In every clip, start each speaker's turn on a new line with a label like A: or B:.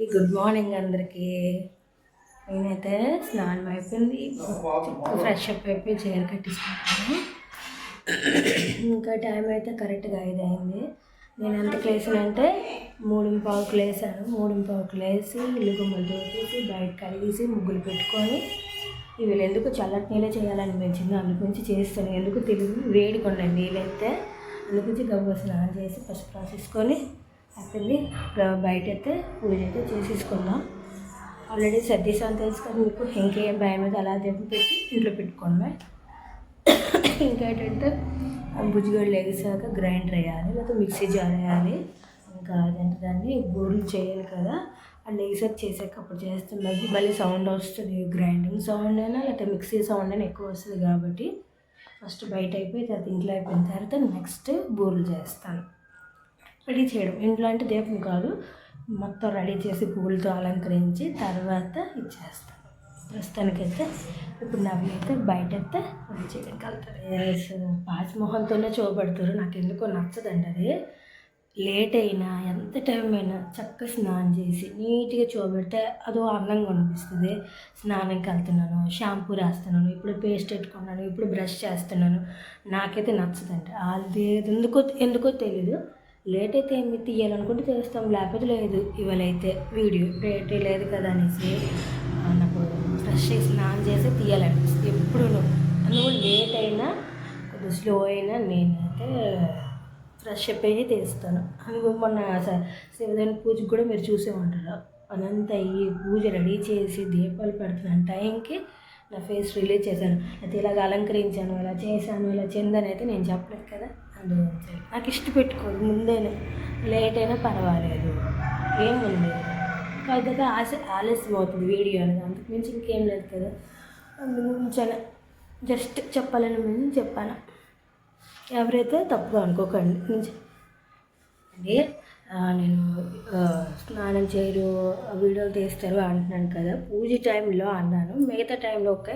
A: Very good morning అందరికీ. నేనైతే స్నానం అయిపోయింది. ఫ్రెష్ అప్ అయిపోయి చీర కట్టించుకుంటాను ఇంకా టైం అయితే కరెక్ట్గా ఐదు అయింది. నేను ఎంత లేసానంటే మూడు పావుకు లేసాను. మూడు పావుకు లేసి ఇల్లు గుమ్మలు దూకేసి బయట కడిగేసి ముగ్గులు పెట్టుకొని వీళ్ళు ఎందుకు చల్లటి నీళ్ళే చేయాలనిపించింది అందుకుంచి చేస్తాను ఎందుకు తెలియదు? వేడి కొండ నీళ్ళైతే అందుకుంచి గబ్బు స్నానం చేసి పసుపు రాసేసుకొని అక్కడికి బయట అయితే పూజ అయితే చేసేసుకుందాం ఆల్రెడీ సర్దీసాను తెలుసు కదా మీకు ఇంకేం భయం మీద అలా దెబ్బ పెట్టి ఇంట్లో పెట్టుకోండి ఇంకా ఏంటంటే బుజ్జిగడ్డలు వేసాక గ్రైండర్ వేయాలి లేకపోతే మిక్సీ జార్ వేయాలి. ఇంకా అదంటే దాన్ని బూరెలు చేయాలి కదా. అండ్ వేసాక చేసాక అప్పుడు చేస్తే మళ్ళీ మళ్ళీ సౌండ్ వస్తుంది. గ్రైండింగ్ సౌండ్ అయినా లేకపోతే మిక్సీ సౌండ్ అయినా ఎక్కువ వస్తుంది కాబట్టి ఫస్ట్ బయట అయిపోయి తర్వాత ఇంట్లో అయిపోయిన తర్వాత నెక్స్ట్ బూరెలు చేస్తాను. రెడీ చేయడం. ఇంట్లో అంటే దీపం కాదు మొత్తం రెడీ చేసి పూలతో అలంకరించి తర్వాత ఇచ్చేస్తాను. ప్రస్తుతానికైతే ఇప్పుడు నవ్వి అయితే బయట అయితే రెడీ చేయడానికి వెళ్తారు పాచి మొహంతోనే చూపెడతారు నాకు ఎందుకో నచ్చదండి అది. లేట్ అయినా ఎంత టైం అయినా చక్కగా స్నానం చేసి నీట్గా చూపెడితే అదో అందంగా అనిపిస్తుంది. స్నానంకి వెళ్తున్నాను షాంపూ రాస్తున్నాను ఇప్పుడు పేస్ట్ పెట్టుకున్నాను ఇప్పుడు బ్రష్ చేస్తున్నాను. నాకైతే నచ్చదండి. అది ఎందుకో ఎందుకో తెలీదు. లేట్ అయితే ఏమి తీయాలనుకుంటే చేస్తాం లేకపోతే లేదు ఇవాళైతే వీడియో లేట్ లేదు కదా అనేసి నాకు ఫ్రెష్ చేసి స్నానం చేసి తీయాలనిపిస్తుంది ఎప్పుడు నువ్వు లేట్ అయినా కొద్దిగా స్లో అయినా నేనైతే ఫ్రెష్ అప్ అయ్యి తీస్తాను. అందుకు మొన్న స- శివదాని పూజకు కూడా మీరు చూసే ఉంటారు అనంత అయ్యి పూజ రెడీ చేసి దీపాలు పెడుతున్నాను టైంకి నా ఫేస్ రిలీజ్ చేశాను. అయితే ఇలాగ అలంకరించాను ఇలా చేశాను ఇలా చెందని అయితే నేను చెప్పలేదు కదా. నాకు ఇష్ట పెట్టుకోదు ముందేనే. లేట్ అయినా పర్వాలేదు. ఏం ఉంది కాకపోతే ఆశ ఆలస్యం అవుతుంది వీడియో అనేది. అంతకు మించి ఇంకేం లేదు కదా. అందుకు జస్ట్ చెప్పాలని ముందు చెప్పాను ఎవరైతే తప్పుగా అనుకోకండి. నేను అంటే నేను స్నానం చేయరు వీడియోలు తీస్తారు అంటున్నాను కదా. పూజ టైంలో అన్నాను. మిగతా టైంలో ఓకే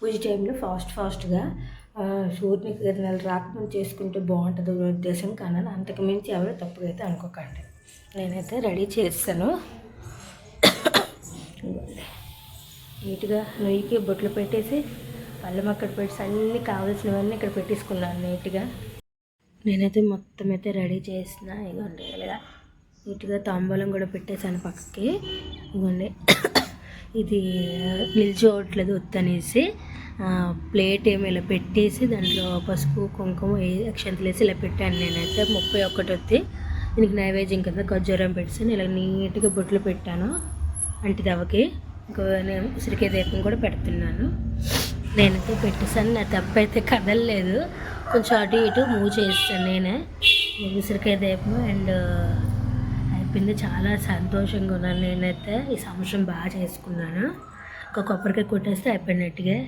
A: పూజ టైంలో ఫాస్ట్ ఫాస్ట్గా సూర్యుని కిరణాలు రాకుండా చేసుకుంటే బాగుంటుంది ఉద్దేశం కానీ అంతకు మించి ఎవరు తప్పుగా అయితే అనుకోకండి. నేనైతే రెడీ చేస్తాను నీట్గా నెయ్యికి బొట్లు పెట్టేసి పళ్ళం అక్కడ పెట్టి అన్నీ కావాల్సినవన్నీ ఇక్కడ పెట్టేసుకున్నాను నీట్గా. నేనైతే మొత్తం అయితే రెడీ చేసిన. ఇగోండి ఇలాగా నీట్గా తాంబూలం కూడా పెట్టేశాను పక్కకి. ఇగోండి ఇది నిలిచోవట్లేదు వద్దనేసి ప్లేట్ ఏమి ఇలా పెట్టేసి దాంట్లో పసుపు కుంకుమ ఏ- అక్షంతలు వేసి ఇలా పెట్టాను నేనైతే. ముప్పై ఒకటి వచ్చి దీనికి నైవేద్యం కింద ఖర్జూరం పెట్టేసి ఇలా నీట్గా బొట్లు పెట్టాను. అంటి దవ్వకి ఇంకా నేను ఉసిరికాయ దీపం కూడా పెడుతున్నాను. నేనైతే పెట్టేసాను నా తప్ప అయితే కదలలేదు. కొంచెం అటు ఇటు మూవ్ చేస్తాను నేనే. ఉసిరికాయ దీపం అండ్ అయిపోయింది. చాలా సంతోషంగా ఉన్నాను నేనైతే. ఈ సంవత్సరం బాగా చేసుకున్నాను. ఒక కొబ్బరికాయ కొట్టేస్తే అయిపోయినట్టుగా.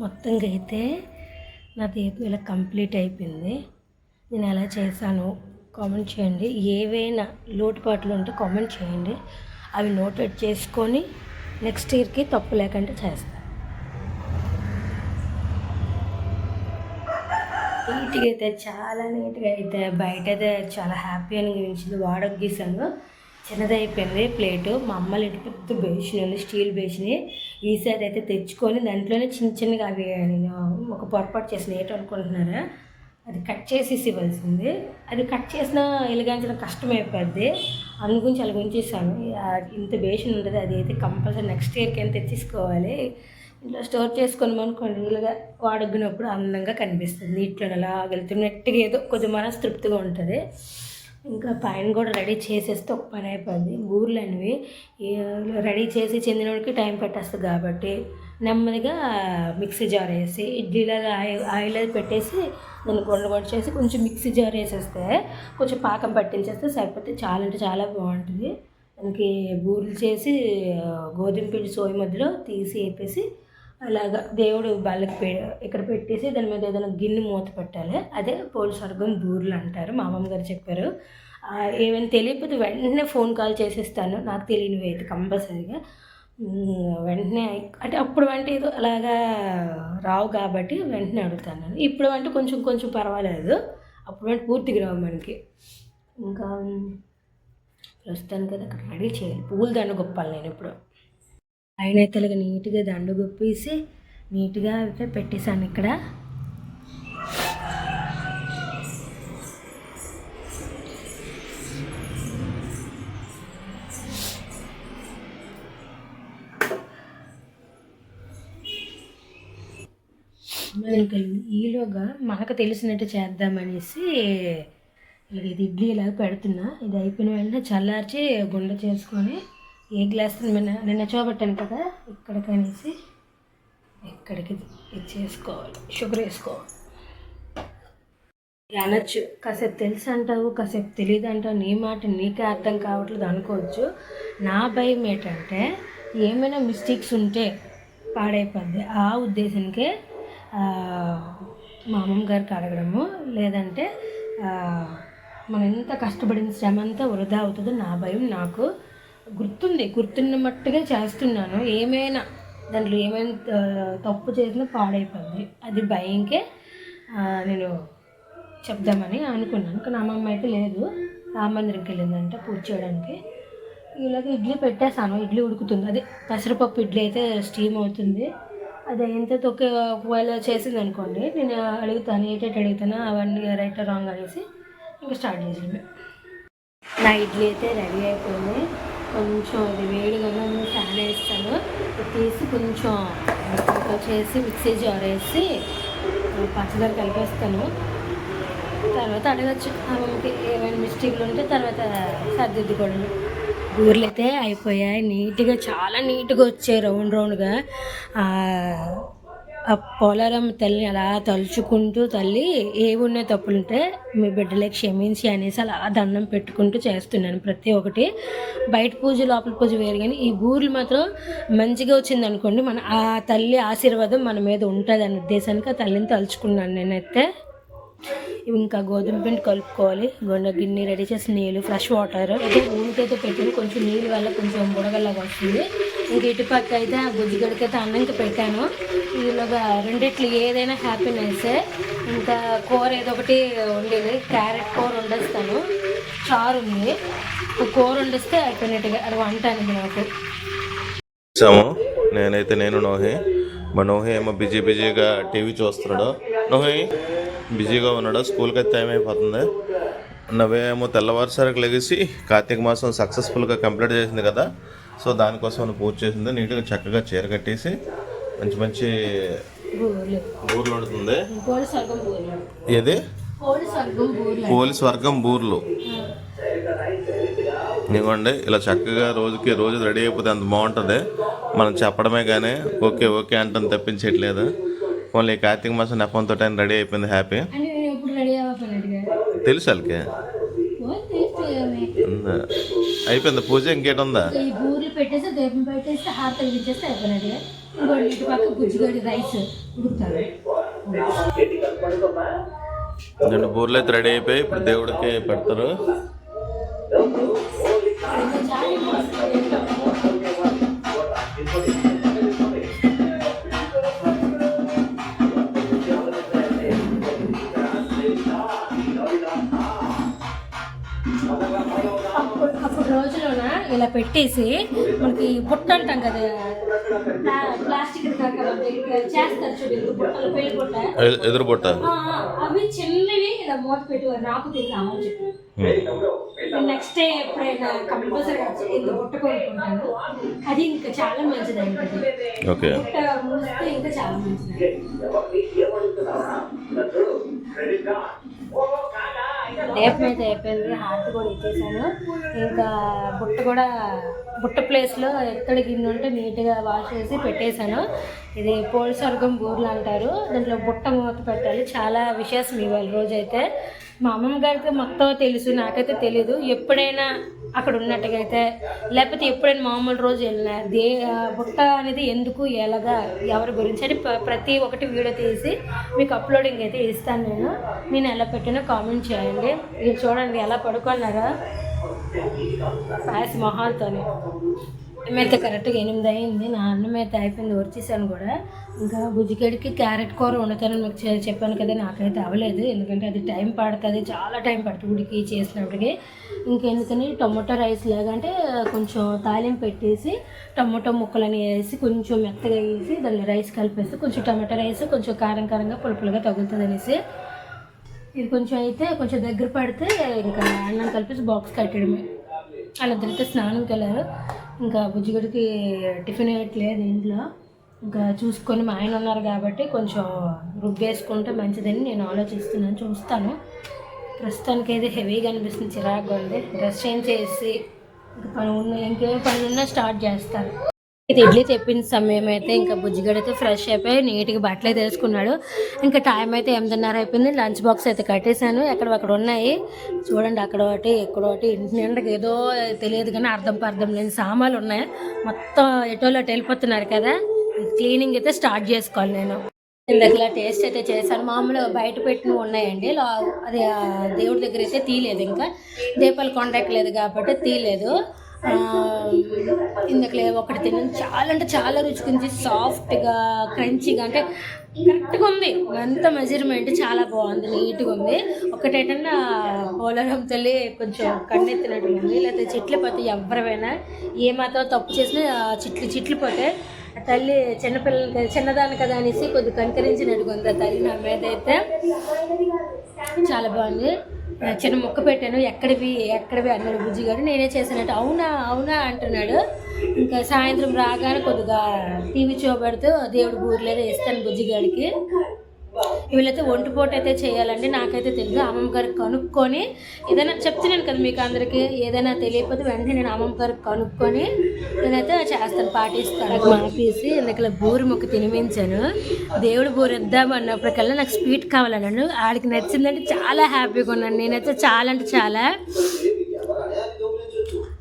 A: మొత్తంగా అయితే నా దీపం ఇలా కంప్లీట్ అయిపోయింది. నేను ఎలా చేశాను కామెంట్ చేయండి. ఏవైనా లోటుపాట్లు ఉంటే కామెంట్ చేయండి. అవి నోటెడ్ చేసుకొని నెక్స్ట్ ఇయర్కి తప్పు లేకుండా చేస్తాను నీట్గా అయితే చాలా నీట్గా అయితే బయట అయితే చాలా హ్యాపీ అనిపించింది. వాడకు గీసాను చిన్నదైపోయింది ప్లేటు. మా అమ్మలు ఇంటి పెద్ద బేషన్ ఉంది స్టీల్ బేషన్ ఈసారి అయితే తెచ్చుకొని దాంట్లోనే చిన్న చిన్నగా అవి నేను ఒక పొరపాటు చేసిన ఏటో అనుకుంటున్నారా? అది కట్ చేసేసి ఇవ్వాల్సింది అది కట్ చేసినా ఎలిగించడం కష్టం అందుగురించి అందు గురించి అలా ఉంచేసాను ఇంత బేషన్ ఉండదు అది అయితే కంపల్సరీ నెక్స్ట్ ఇయర్కి అయినా తెచ్చేసుకోవాలి. ఇంట్లో స్టోర్ చేసుకొని అనుకోండి ఇలాగా వాడుకున్నప్పుడు అందంగా కనిపిస్తుంది. నీటిలో అలా వెళ్తున్నట్టుగా ఏదో కొద్ది మనసు తృప్తిగా ఉంటుంది. ఇంకా పైన కూడా రెడీ చేసేస్తే ఒక పని అయిపోద్ది ఊర్లు అనేవి రెడీ చేసి చెందినోడికి టైం పెట్టేస్తుంది కాబట్టి నెమ్మదిగా మిక్సీ జార్ వేసి ఇడ్లీలాగా ఆయిల్ ఆయిల్ అది పెట్టేసి దాన్ని గుండ చేసి కొంచెం మిక్సీ జార్ వేసేస్తే కొంచెం పాకం పట్టించేస్తే సరిపోతే చాలా అంటే చాలా బాగుంటుంది. దానికి బూరెలు చేసి గోధుమ పిండి సోయి మధ్యలో తీసి వేపేసి అలాగా దేవుడు బల్లకి పె ఇక్కడ పెట్టేసి దాని మీద ఏదైనా గిన్నె మూత పెట్టాలి. అదే పోలు స్వర్గం బూర్లు అంటారు. మా అమ్మమ్మ గారు చెప్పారు. ఏమైనా తెలియకపోతే వెంటనే ఫోన్ కాల్ చేసేస్తాను. నాకు తెలియనివి అయితే కంపల్సరీగా. వెంటనే అంటే అప్పుడు అంటే ఏదో అలాగా రావు కాబట్టి వెంటనే అడుగుతాను ఇప్పుడు అంటే కొంచెం కొంచెం పర్వాలేదు. అప్పుడు అంటే పూర్తిగా రావు మనకి. ఇంకా ప్రస్తుతానికి అయితే అక్కడ రెడీ చేయాలి. పువ్వులు దండ గొప్పాలి నేను ఇప్పుడు. ఆయన అయితే ఇలాగ నీట్గా దండ గుప్పేసి నీట్గా అయితే పెట్టేశాను ఇక్కడ. ఈలోగా మనకు తెలిసినట్టు చేద్దామనేసి ఇది ఇడ్లీ ఇలాగ పెడుతున్నా. ఇది అయిపోయిన వెంటనే చల్లార్చి గుండె చేసుకొని ఏ గ్లాస్ నిన్న నిన్న చూపెట్టాను కదా ఇక్కడికనేసి ఇక్కడికి ఇది చేసుకోవాలి షుగర్ వేసుకోవాలి. అనొచ్చు. కాసేపు తెలుసు అంటావు కాసేపు తెలియదు అంటావు నీ మాట నీకే అర్థం కావట్లేదు అనుకోవచ్చు. నా భయం ఏంటంటే ఏమైనా మిస్టేక్స్ ఉంటే పాడైపోద్ది. ఆ ఉద్దేశానికే మా అమ్మమ్మ అడగడము లేదంటే మనం ఎంత కష్టపడిన శ్రమ అంతా వృధా అవుతుందో నా భయం నాకు గుర్తుంది గుర్తున్న మట్టుగా చేస్తున్నాను. ఏమైనా దాంట్లో ఏమైనా తప్పు చేసినా పాడైపోయింది అది భయంకే నేను చెప్దామని అనుకున్నాను. కానీ అమ్మమ్మ అయితే లేదు. రామ మందిరంకి వెళ్ళిందంట పూజ చేయడానికి. ఇలాగ ఇడ్లీ పెట్టేసాను ఇడ్లీ ఉడుకుతుంది. అదే పెసరపప్పు ఇడ్లీ అయితే స్టీమ్ అవుతుంది. అది ఎంత తొక్క ఒకవేళ చేసింది అనుకోండి నేను అడుగుతాను ఏంటంటే అడుగుతాను అవన్నీ రైట్ రాంగ్ అనేసి ఇంకా స్టార్ట్ చేసాను నా ఇడ్లీ అయితే రెడీ అయిపోయింది. కొంచెం అది వేడిగా ఉంది ఫ్యాన్ వేస్తాను. తీసి కొంచెం చేసి మిక్సీ జార్ వేసి పచ్చదారు కలిపేస్తాను. తర్వాత అడగచ్చు ఆమెకి ఏమైనా మిస్టేక్లు ఉంటే తర్వాత సర్దిద్దుకోవడం ఊర్లు అయితే అయిపోయాయి నీట్గా చాలా నీట్గా వచ్చాయి రౌండ్ రౌండ్గా. ఆ పోలారం తల్లిని అలా తలుచుకుంటూ తల్లి ఏమున్నాయి తప్పులుంటే మీ బిడ్డలే క్షమించి అనేసి అలా దండం పెట్టుకుంటూ చేస్తున్నాను ప్రతి ఒక్కటి. బయట పూజ లోపల పూజ వేరు కానీ ఈ బూర్లు మాత్రం మంచిగా వచ్చింది అనుకోండి మన ఆ తల్లి ఆశీర్వాదం మన మీద ఉంటుంది అనే ఉద్దేశానికి ఆ తల్లిని తలుచుకున్నాను నేనైతే. ఇంకా గోధుమ పిండి కలుపుకోవాలి. గొండ గిన్నె రెడీ చేసి నీళ్ళు ఫ్రెష్ వాటర్ అయితే ఊరికైతే పెట్టాను. కొంచెం నీళ్ళు వల్ల కొంచెం బుడగల్లాగా వస్తుంది. ఇంక ఇటు పక్క అయితే ఆ గుజ్జిగడికి అయితే అన్నంకి పెట్టాను. ఈలోగా రెండిట్లు ఏదైనా హ్యాపీనెస్ ఇంకా కూర ఏదో ఒకటి వండేది క్యారెట్ కూర వండేస్తాను. చారు ఉంది. కూర వండిస్తే అయిపోయినట్టుగా అది వంట అనేది నాకు.
B: వచ్చాము నేనైతే నేను నోహి. మా నోహి ఏమో బిజీ బిజీగా టీవీ చూస్తున్నాడు. నోహి బిజీగా ఉన్నాడు? స్కూల్కి అయితే టైం అయిపోతుంది. నవ్వేమో తెల్లవారుసరికి లెగిసి కార్తీక మాసం సక్సెస్ఫుల్గా కంప్లీట్ చేసింది కదా. సో దానికోసం పూజ చేసింది. నీట్గా చక్కగా చీర కట్టేసి మంచి మంచి
A: బూర్లు ఉంటుంది
B: ఏది? పోలీస్ వర్గం బూర్లు. ఇవ్వండి ఇలా చక్కగా రోజుకి రోజు రెడీ అయిపోతే అంత బాగుంటుంది. మనం చెప్పడమే కానీ ఓకే ఓకే అంటాం తప్పించట్లేదు ఓన్లీ కార్తీక మాసం నెపంతో టైం రెడీ అయిపోయింది హ్యాపీ. తెలుసు వాళ్ళకి? అయిపోయింది? పూజ ఇంకేటి ఉందా? రెండు బూర్లు అయితే రెడీ అయిపోయి ఇప్పుడు దేవుడికి పెడతారు.
A: ఇలా పెట్టేసి మనకి బుట్ట అంటాం కదా. ప్లా- ప్లాస్టిక్ చేస్తారు చూడండి బుట్టలు పెళ్ళి బుట్ట.
B: ఎ- ఎదురు బుట్ట.
A: అవి చిన్నవి ఇలా మూత పెట్టుకోరు నాకు తెలియదు అమ్మని చెప్పి. నెక్స్ట్ డే ఎప్పుడైనా కంపల్సరీ ఇంత బుట్ట కొనుక్కుంటాను. అది ఇంకా చాలా మంచిది
B: ఓకే.
A: బుట్ట మూస్తే ఇంకా చాలా మంచిది దీపం అయితే అయిపోయింది హార్ట్ కూడా ఇచ్చేసాను. ఇంకా బుట్ట కూడా బుట్ట ప్లేస్లో ఎక్కడ గిన్నె ఉంటే నీట్గా వాష్ చేసి పెట్టేశాను. ఇది పోల్ స్వర్గం బూర్లు అంటారు. దాంట్లో బుట్ట మూత పెట్టాలి. చాలా విశేషం ఇవాళ రోజైతే. మా అమ్మమ్మ గారికి మొత్తం తెలుసు నాకైతే తెలీదు. ఎప్పుడైనా అక్కడ ఉన్నట్టుగా అయితే లేకపోతే ఎప్పుడైనా మామూలు రోజు వెళ్ళినా దే బుట్ట అనేది ఎందుకు ఎలాగా ఎవరి గురించి అని ప్ర- ప్రతి ఒక్కటి వీడియో తీసి మీకు అప్లోడింగ్ అయితే ఇస్తాను నేను. నేను ఎలా పెట్టినా కామెంట్ చేయండి. ఇది చూడండి ఎలా పడుకున్నారా. పాయస మొహాలతోనే. అన్నం కరెక్ట్గా ఎనిమిది అయింది. నా అన్నం అయితే అయిపోయింది. వచ్చేసాను కూడా. ఇంకా గుజ్జికడికి క్యారెట్ కూర వండుతానని మీకు చెప్పాను కదా నాకైతే అవ్వలేదు. ఎందుకంటే అది టైం పడుతుంది. చాలా టైం పడుతుంది ఉడికి చేసినప్పటికి. ఇంకెందుకని టొమాటో రైస్ లాగా అంటే కొంచెం తాలింపు పెట్టేసి టమాటో ముక్కలని వేసి కొంచెం మెత్తగా వేసి దాన్ని రైస్ కలిపేసి కొంచెం టమాటో రైస్ కొంచెం కారం కారంగా పులుపులుగా తగులుతుంది అనేసి. ఇది కొంచెం అయితే కొంచెం దగ్గర పడితే ఇంకా అన్నం కలిపేసి బాక్స్ కట్టడమే. వాళ్ళిద్దరితో స్నానంకి వెళ్ళారు. ఇంకా బుజ్జిగడికి టిఫిన్ వేయట్లేదు ఇంట్లో. ఇంకా చూసుకొని మా ఆయన ఉన్నారు కాబట్టి కొంచెం రుబ్బేసుకుంటే మంచిదని నేను ఆలోచిస్తున్నాను చూస్తాను. ప్రస్తుతానికి అయితే హెవీగా అనిపిస్తుంది చిరాకుగా ఉంది. డ్రెస్ చేంజ్ చేసి ఇంకా పని ఉన్న ఇంకేం పని ఉన్నా స్టార్ట్ చేస్తారు ఇది ఇడ్లీ తెప్పిన సమయం అయితే ఇంకా బుజ్జిగడ అయితే ఫ్రెష్ అయిపోయి నీట్గా బట్టలు అయితే వేసుకున్నాడు. ఇంకా టైం అయితే ఎనిమిదిన్నర అయిపోయింది. లంచ్ బాక్స్ అయితే కట్టేశాను. ఎక్కడ అక్కడ ఉన్నాయి. చూడండి అక్కడ ఒకటి ఇక్కడ ఒకటి ఇంటి నిండకి ఏదో తెలియదు కానీ అర్థం పర్థం లేని సామాన్లు ఉన్నాయి. మొత్తం ఎటోలో వెళ్ళిపోతున్నారు కదా. క్లీనింగ్ అయితే స్టార్ట్ చేసుకోవాలి నేను. ఇందాకలా టేస్ట్ అయితే చేశాను. మామూలుగా బయట పెట్టినవి ఉన్నాయండి. లా- అది దేవుడి దగ్గర అయితే తీయలేదు ఇంకా. దీపాలు కొండెక్కలేదు కాబట్టి తీయలేదు. ఇందుకలే ఒకటి తిన్నాను. చాలా అంటే చాలా రుచిగా సాఫ్ట్గా క్రంచీగా అంటే కరెక్ట్గా ఉంది. అంత మెజర్మెంట్ చాలా బాగుంది. నీట్గా ఉంది. ఒకటేటన్నా పోలరం తల్లి కొంచెం కన్నెత్తినట్టు ఉంది. లేకపోతే చిట్లు పోతే ఎవరివైనా ఏ మాత్రం తప్పు చేసినా చిట్లు చిట్లు పోతే ఆ తల్లి చిన్నపిల్లలకి చిన్నదాని కదా అనేసి కొద్దిగా కనికరించినట్టుగా ఉంది ఆ తల్లి నా మీద అయితే. చాలా బాగుంది. చిన్న మొక్క పెట్టాను. ఎక్కడివి ఎక్కడివి అన్నాడు బుజ్జిగాడు నేనే చేశానంటే అవునా అవునా అంటున్నాడు. ఇంకా సాయంత్రం రాగానే కొద్దిగా టీవీ చూపెడుతూ దేవుడి ఊర్లేదో ఇస్తాను బుజ్జిగాడికి వీళ్ళైతే ఒంటిపోటు అయితే చేయాలండి. నాకైతే తెలియదు. అమ్మమ్మ గారికి కనుక్కొని ఏదైనా చెప్తున్నాను కదా మీకు అందరికీ. ఏదైనా తెలియకపోతే వెంటనే నేను అమ్మమ్మ గారికి కనుక్కొని నేనైతే చేస్తాను పాటిస్తాను. నాకు మాపేసి ఎందుకలా బూరు మొక్క తినిపించాను. దేవుడు బూరు ఇద్దాం అన్నప్పటికల్లా నాకు స్వీట్ కావాలన్నాను ఆడికి నచ్చిందంటే చాలా హ్యాపీగా ఉన్నాను. నేనైతే చాలా అంటే చాలా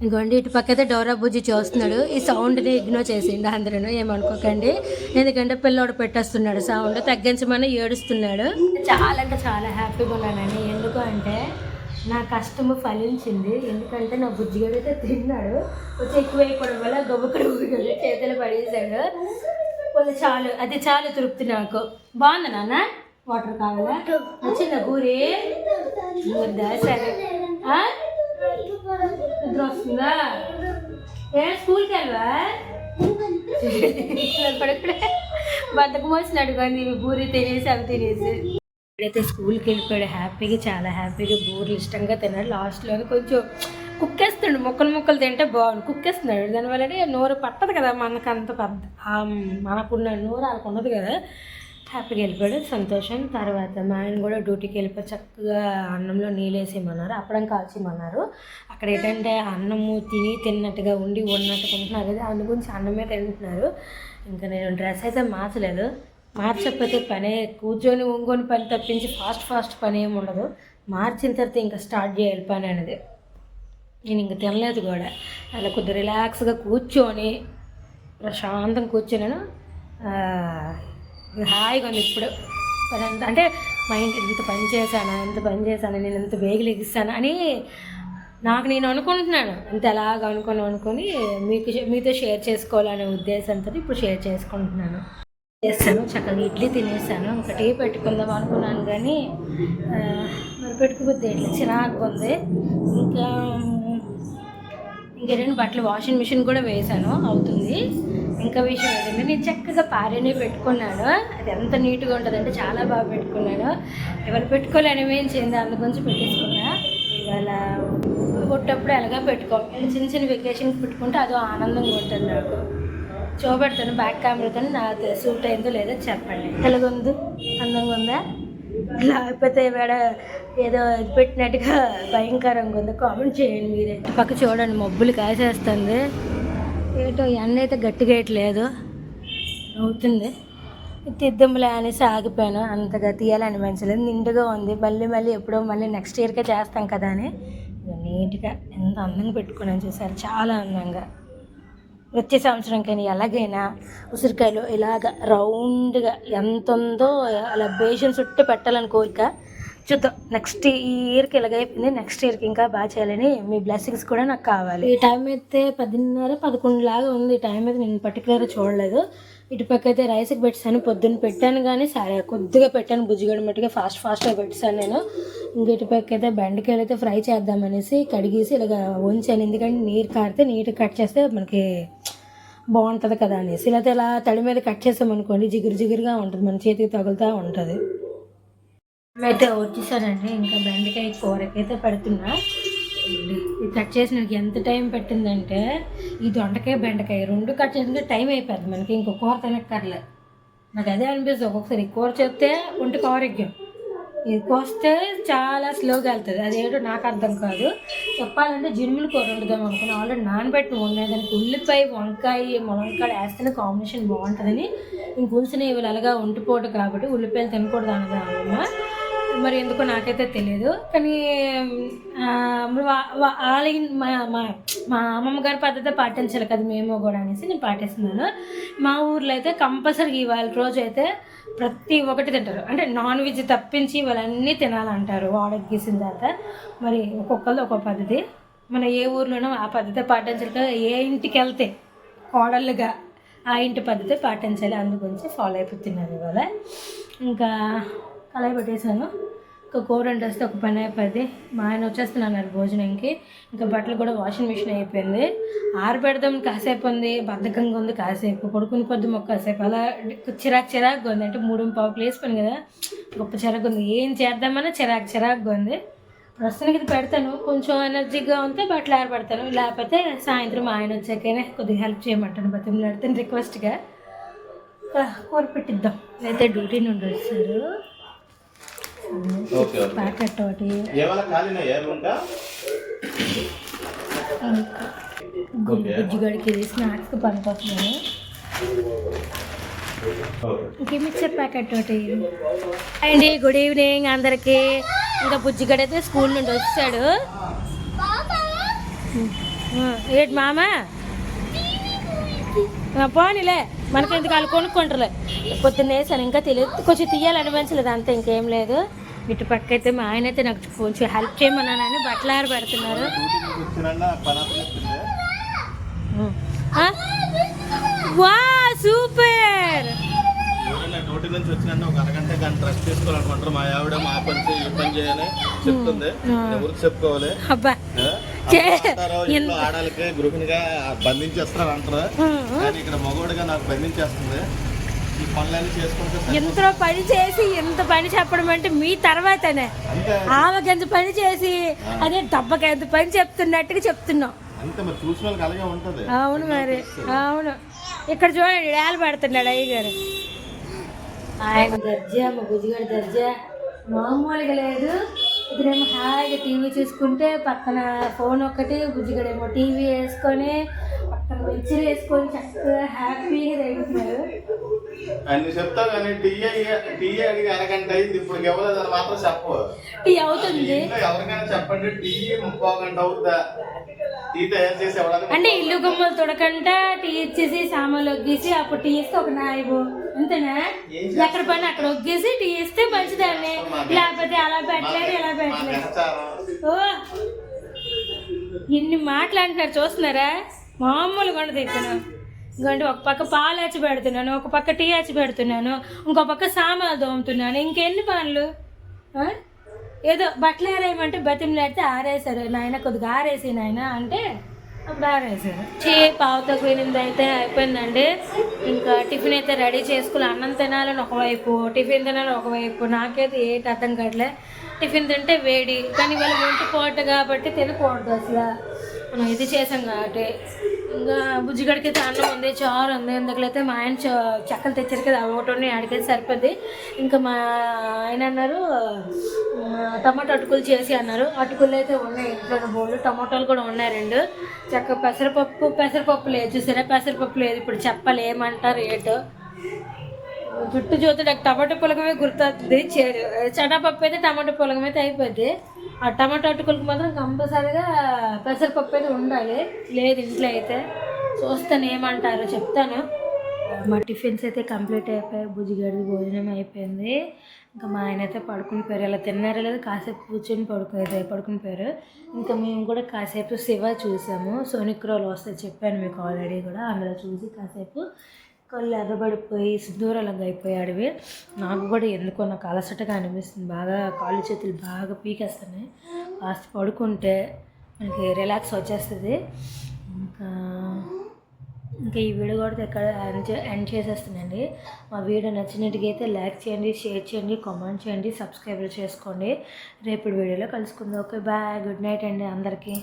A: ఇంకోండి ఇటు పక్క అయితే డోరా బుజ్జి చూస్తున్నాడు. ఈ సౌండ్ని ఇగ్నోర్ చేసిండు అందరూ ఏమనుకోకండి. ఎందుకంటే పిల్లోడు పెట్టేస్తున్నాడు సౌండ్ తగ్గించమని ఏడుస్తున్నాడు. చాలా అంటే చాలా హ్యాపీగా ఉన్నానండి ఎందుకు అంటే నా కష్టము ఫలించింది. ఎందుకంటే నా బుజ్జిగాడు అయితే తిన్నాడు. కొంచెం ఎక్కువ అయిపోవడం వల్ల గొప్పకడు ఊరిగాడు చేతులు పడేసాడు కొంచెం చాలు. అది చాలు తృప్తి నాకు. బాగుంది నాన్న? వాటర్ కావాలా? వచ్చిందా పూరి సరే. నిద్ర వస్తుందా ఏ స్కూల్కి వెళ్ళవా? కానీ పూరి తినేసి అవి తినేసి. ఇప్పుడైతే స్కూల్కి వెళ్ళిపోయాడు హ్యాపీగా చాలా హ్యాపీగా బూరెలు ఇష్టంగా తిన్నాడు. లాస్ట్లో కొంచెం కుక్కేస్తున్నాడు ముక్కలు ముక్కలు తింటే బాగుంది కుక్కేస్తున్నాడు దానివల్ల నోరు పట్టదు కదా మనకు అంత పెద్ద మనకున్న నోరు వాళ్ళకు ఉండదు కదా. హ్యాపీగా వెళ్ళిపోయాడు. సంతోషం. తర్వాత మా ఆయన కూడా డ్యూటీకి వెళ్ళిపోయి చక్కగా అన్నంలో నీళ్ళు వేసేయమన్నారు. అప్పడం కాల్చేయమన్నారు. అక్కడ ఏంటంటే అన్నము తిని తిన్నట్టుగా ఉండి ఉన్నట్టు తింటున్నారు కదా అందు గురించి అన్నమే తింటున్నారు. ఇంకా నేను డ్రెస్ అయితే మార్చలేదు. మార్చకపోతే పనే కూర్చొని ఒంగొని పని తప్పించి ఫాస్ట్ ఫాస్ట్ పని ఏమి ఉండదు. మార్చిన తర్వాత ఇంకా స్టార్ట్ చేయాలి పని అనేది. నేను ఇంకా తినలేదు కూడా. అలా కొద్దిగా రిలాక్స్గా కూర్చొని ప్రశాంతం కూర్చొని హాయిగా ఉంది ఇప్పుడు. పని అంతా అంటే మైండ్ ఇంత పని చేశాను ఎంత పని చేశాను నేను ఎంత వేగులు ఎగిస్తాను అని నాకు నేను అనుకుంటున్నాను. ఇంత ఎలాగ అనుకుని అనుకుని మీకు మీతో షేర్ చేసుకోవాలనే ఉద్దేశంతో ఇప్పుడు షేర్ చేసుకుంటున్నాను. చేస్తాను చక్కగా ఇడ్లీ తినేసాను ఇంకా టీ పెట్టుకుందాం అనుకున్నాను కానీ మరి పెట్టుకుపోతే ఇడ్లీ చిరాకు ఉంది. ఇంకా ఇంక రెండు బట్టలు వాషింగ్ మిషన్ కూడా వేసాను అవుతుంది. ఇంకా విషయం ఏంటంటే నేను చక్కగా పారేనే పెట్టుకున్నాను. అది ఎంత నీట్గా ఉంటుందంటే చాలా బాగా పెట్టుకున్నాను. ఎవరు పెట్టుకోలేనివి ఏం చేయండి అందు గురించి పెట్టేసుకున్నా. ఇవాళ పుట్టప్పుడు ఎలాగా పెట్టుకో. చిన్న చిన్న వెకేషన్కి పెట్టుకుంటే అదో ఆనందంగా ఉంటుంది నాకు. చూపెడతాను బ్యాక్ కెమెరాతో నాకు సూట్ అయిందో లేదో చెప్పండి. ఎలాగుంది అందంగా ఉందా? లేకపోతే వేడ ఏదో ఇది పెట్టినట్టుగా భయంకరంగా ఉంది? కామెంట్ చేయండి మీరే. పక్క చూడండి మబ్బులు కాసేస్తుంది. ఏటో ఎండ అయితే గట్టిగా వేయట్లేదు అవుతుంది తిద్దంలే అనేసి ఆగిపోయాను. అంతగా తీయాలనిపించలేదు నిండుగా ఉంది. మళ్ళీ మళ్ళీ ఎప్పుడో మళ్ళీ నెక్స్ట్ ఇయర్కే చేస్తాం కదా అని. నీట్గా ఎంత అందంగా పెట్టుకున్నాను చూసారు. చాలా అందంగా. వచ్చే సంవత్సరంకైనా ఎలాగైనా ఉసిరికాయలు ఇలాగ రౌండ్గా ఎంత ఉందో అలా బేషన్ చుట్టూ పెట్టాలని కోరిక చూద్దాం. నెక్స్ట్ ఈ ఇయర్కి ఇలాగ అయిపోయింది? నెక్స్ట్ ఇయర్కి ఇంకా బాగా చేయాలని మీ బ్లెస్సింగ్స్ కూడా నాకు కావాలి. ఈ టైం అయితే పదిన్నర పదకొండు లాగా ఉంది. ఈ టైం అయితే నేను పర్టికులర్ చూడలేదు. ఇటు పక్క అయితే రైస్కి పెట్టాను పొద్దున్న పెట్టాను కానీ సరే కొద్దిగా పెట్టాను. బుజ్జిగడ మట్టుగా ఫాస్ట్ ఫాస్ట్గా పెట్టాను నేను. ఇంక ఇటు పక్క అయితే బెండకాయలు అయితే ఫ్రై చేద్దామనేసి కడిగేసి ఇలాగ ఉంచాను. ఎందుకంటే నీరు కారితే నీట్గా కట్ చేస్తే మనకి బాగుంటుంది కదా అనేసి. లేకపోతే ఇలా తడి మీద కట్ చేసామనుకోండి జిగురు జిగురుగా ఉంటుంది. మన చేతికి తగులుతూ ఉంటుంది. అయితే వచ్చేసానండి. ఇంకా బెండకాయ కూరకైతే పెడుతున్నా. ఇది కట్ చేసినకి ఎంత టైం పెట్టిందంటే ఈ దొండకాయ బెండకాయ రెండు కట్ చేసిన టైం అయిపోద్ది మనకి ఇంకో కూర తినక్కర్లే. నాకు అదే అనిపిస్తుంది. ఒక్కొక్కసారి కూర చెప్తే ఒంటికి ఆరోగ్యం ఇది కోస్తే చాలా స్లోగా వెళ్తుంది. అదేంటో నాకు అర్థం కాదు. చెప్పాలంటే జిమ్ములు కూర వండుదాం అనుకున్నాను ఆల్రెడీ నానబెట్టి ఉన్నాయి దానికి ఉల్లిపాయ వంకాయ మునక్కాయ వేస్తేనే కాంబినేషన్ బాగుంటుందని. ఇంక ఇవి అలాగా ఉంటిపోటు కాబట్టి ఉల్లిపాయలు తినకూడదు అన్నది మరి ఎందుకో నాకైతే తెలియదు కానీ వాళ్ళ మా మా మా అమ్మమ్మ గారి పద్ధతి పాటించాలి కదా మేము కూడా అనేసి నేను పాటిస్తున్నాను. మా ఊర్లో అయితే కంపల్సరీ ఇవాళ రోజు అయితే ప్రతి ఒక్కటి తింటారు. అంటే నాన్ వెజ్ తప్పించి వాళ్ళన్నీ తినాలంటారు వాడకి గీసిన తర్వాత. మరి ఒక్కొక్కళ్ళు ఒక్కొక్క పద్ధతి. మన ఏ ఊర్లోనో ఆ పద్ధతి పాటించాలి కదా. ఏ ఇంటికి వెళ్తే కోడళ్ళుగా ఆ ఇంటి పద్ధతి పాటించాలి. అందు గురించి ఫాలో అయిపోతున్నాను ఇవాళ. ఇంకా కళాయి పెట్టేశాను. ఇంకా కూర వస్తే ఒక పని అయిపోయింది మా ఆయన వచ్చేస్తున్నాను భోజనంకి. ఇంకా బట్టలు కూడా వాషింగ్ మిషన్ అయిపోయింది. ఆరబెడదాం కాసేపు ఉంది. బద్ధకంగా ఉంది కాసేపు. పడుకుని పొద్దు మొక్క కాసేపు. అలా చిరాకు చిరాకుగా ఉంది. అంటే మూడు పావు వేసిపోయాను కదా. గొప్ప చిరాకు ఉంది. ఏం చేద్దామన్నా చిరాకు చిరాకుగా ఉంది. ప్రస్తుతానికి ఇది పెడతాను. కొంచెం ఎనర్జీగా ఉంటే బట్టలు ఆరబెడతాను లేకపోతే సాయంత్రం ఆయన వచ్చాకనే కొద్దిగా హెల్ప్ చేయమంటాను. బతిమలాడితే రిక్వెస్ట్గా. కూర పెట్టిద్దాం. అయితే డ్యూటీ నుండి వచ్చారు ప్యాకెట్ ఒకటి. బుజ్జిగడికి స్నాక్స్ పనికొస్తున్నాను.
B: ఓకే
A: ఇంక మిక్సర్ ప్యాకెట్ ఒకటి. అండి గుడ్ ఈవినింగ్ అందరికి. ఇంకా బుజ్జిగడ అయితే స్కూల్ నుండి వచ్చాడు ఏంటి మామ? పోనీలే మనకెందుకు వాళ్ళు కొనుక్కుంటారులే. పొద్దున్న వేసాను ఇంకా తెలియదు. కొంచెం తీయాలనిపించలేదు అంతే ఇంకేం లేదు. ఇటు పక్క అయితే మా ఆయన అయితే నాకు కొంచెం హెల్ప్ చేయమన్నానని బట్టలు ఆర పెడుతున్నారు.
B: వచ్చినా పని అప్పచెప్పింది
A: ఆ? వా సూపర్!
B: డ్యూటీ నుంచి వచ్చిన ఒక అరగంట గంట రెస్ట్ తీసుకోవాలనుకుంటారు. మా ఆవిడ మా పని చేయి ఈ పని చేయని చెప్తుంది. ఎవరికి చెప్పుకోవాలి.
A: అబ్బా.
B: ఇంట్లో ఆడాలకి గృహిణిగా బంధించేస్తారు అంటారు. కానీ ఇక్కడ మగవాడిగా నాకు బంధించేస్తుంది.
A: ఎంత పని చేసి ఎంత పని చెప్పడం అంటే మీ తర్వాతనే. ఆమెకి ఎంత పని చేసి అదే దెబ్బకి ఎంత పని చెప్తున్నట్టుగా చెప్తున్నాం. అవును మరి. అవును. ఇక్కడ చూడండి ఏళ్ళ పెడుతున్నాడు అయ్య గారు. ఆయన దర్జా మా బుజ్జిగాడి దర్జా. మామూలుగా లేదు. ఇద్దరేమో హాయిగా టీవీ చూసుకుంటే పక్కన ఫోన్ ఒక్కటి బుజ్జిగడేమో టీవీ వేసుకొని పక్కన మిక్చర్ వేసుకొని చక్కగా హ్యాపీగా తింటున్నారు.
B: అన్ని చెప్తా కానీ టీ టీ అడిగి అరగంట అయింది. ఇప్పుడు ఇవ్వలేదు మాత్రం చెప్పవు
A: టీ అవుతుంది.
B: ఎవరికైనా చెప్పండి. టీ గంట టీ తయారు చేసి
A: అంటే ఇల్లు గుమ్మలు తొడకంట టీ ఇచ్చేసి సామాన్లు ఒగ్గేసి అప్పుడు టీ ఇస్తే ఒక నాయబు. అంతేనా? ఎక్కడ పని అక్కడ ఒగ్గేసి టీ ఇస్తే మంచిదాన్ని. లేకపోతే అలా పెట్టలేదు ఇలా
B: మా
A: పెట్టలేదు ఓ! ఎన్ని మాటలు అంటున్నారు చూస్తున్నారా? మామూలుగా ఉండదు ఇతను ఇంకోటి ఒక పక్క పాలు ఆచి పెడుతున్నాను ఒక పక్క టీ ఆచి పెడుతున్నాను ఇంకో పక్క సామాలు తోముతున్నాను. ఇంకెన్ని పనులు? ఏదో బట్టలు ఆరేయమంటే బతిమలాడితే ఆరేశారు. నాయన కొద్దిగా ఆరేసి నాయన అంటే అప్పుడు ఆరేశారు. చే పావుతో పోయినది అయితే అయిపోయిందండి. ఇంకా టిఫిన్ అయితే రెడీ చేసుకుని అన్నం తినాలని ఒకవైపు టిఫిన్ తినాలని ఒకవైపు. నాకైతే ఏంటి అర్థం కావట్లే. టిఫిన్ తింటే వేడి కానీ వాళ్ళు ఒంటి పోట కాబట్టి తినకూడదు అసలు. మనం ఇది చేసాం కాబట్టి. ఇంకా బుజ్జిగడికైతే అన్నం ఉంది చారు ఉంది. అందుకలైతే మా ఆయన చ- చెక్కలు తెచ్చారు కదా ఒకటి ఉన్నాయి సరిపోద్ది. ఇంకా మా ఆయన అన్నారు టమాటో అటుకులు చేసి అన్నారు. అటుకులు అయితే ఉన్నాయి ఇంట్లో బోళ్ళు. టమాటాలు కూడా ఉన్నాయి రెండు. చక్క పెసరపప్పు పెసరపప్పు లేదు చూసారా? పెసరపప్పు లేదు. ఇప్పుడు చెప్పాలి ఏమంటారు రేటు? జుట్టు చూస్తే నాకు టమాటో పొలకమే గుర్తొస్తుంది చటాపప్పు అయితే టమాటో పొలకం అయితే అయిపోద్ది. ఆ టమాటో అటుకులకు మాత్రం కంపల్సరీగా పెసరపప్పు అయితే ఉండాలి. లేదు ఇంట్లో అయితే. చూస్తాను ఏమంటారో చెప్తాను. మా టిఫిన్స్ అయితే కంప్లీట్ అయిపోయాయి బుజ్జిగడి భోజనం అయిపోయింది. ఇంకా మా ఆయన అయితే పడుకుని పోయారు. ఇలా తిన్నారో లేదు కాసేపు కూర్చొని పడుకుని పడుకుని పోయారు. ఇంకా మేము కూడా కాసేపు శివ చూసాము. సోనిక్రోలు వస్తే చెప్పాను మీకు ఆల్రెడీ కూడా. అందులో చూసి కాసేపు కళ్ళు ఎర్రబడిపోయి సింధూరాలంగా అయిపోయాడివి. నాకు కూడా ఎందుకో నాకు అలసటగా అనిపిస్తుంది. బాగా కాళ్ళు చేతులు బాగా పీకేస్తున్నాయి. కాస్త పడుకుంటే మనకి రిలాక్స్ వచ్చేస్తుంది. ఇంకా ఇంకా ఈ వీడియో కూడా ఇక్కడ ఎండ్ ఎండ్ చేసేస్తున్నాండి మా వీడియో నచ్చినట్టుగా అయితే లైక్ చేయండి షేర్ చేయండి కామెంట్ చేయండి సబ్స్క్రైబ్ చేసుకోండి రేపటి వీడియోలో కలుసుకుందాం. ఓకే బాయ్ గుడ్ నైట్ అండి అందరికీ.